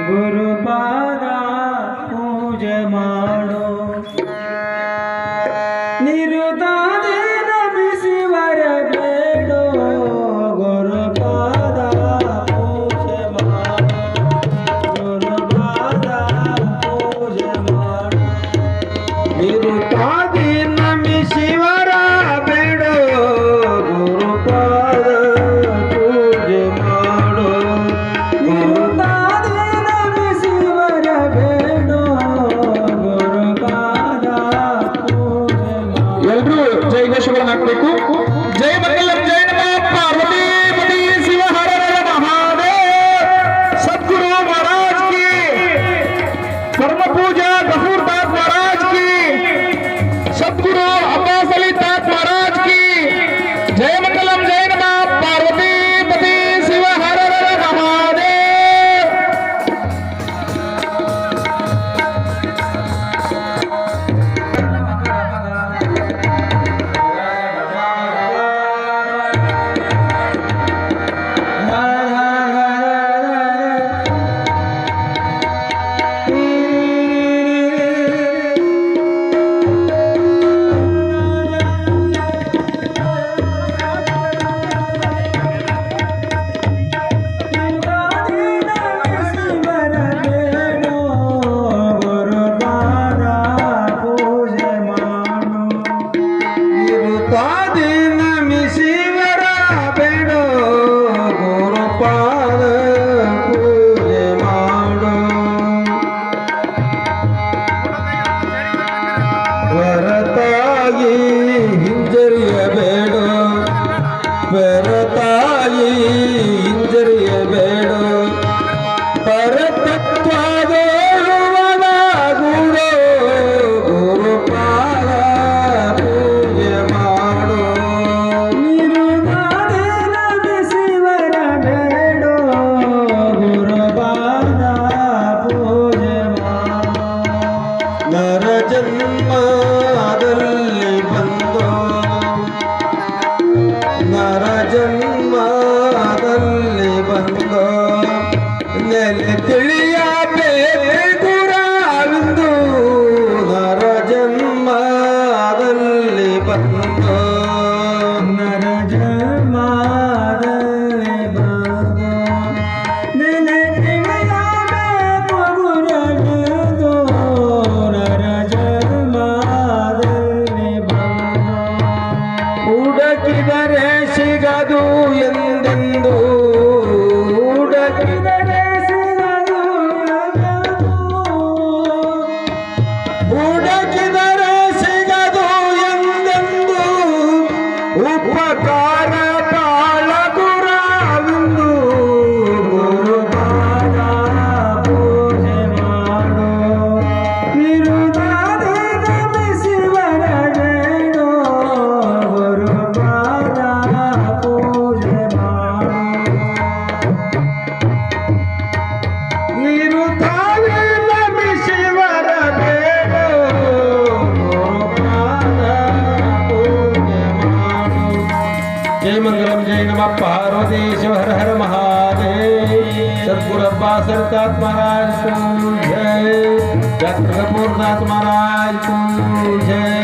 ಗುರುಪಾದ ಪೂಜೆ ಮಾಡೋ ನಿರುತಾದ ನಿರುಪಾದಿ ನಮಿ ಶಿವರ ಬಿಡು ಗುರುಪಾದ ಪೂಜೆ ಮಾಡು. ನಿರುಪಾದಿ ನಮಿ ಶಿವರ ಪೂಜೆ ಎಲ್ಲರೂ ಜೈ ಘೋಷಗಳನ್ನು ಹಾಕಬೇಕು. ಜೈ ಮನೆ aí सरतात महाराज जय. जात्रपूर्णाथ महाराज जय.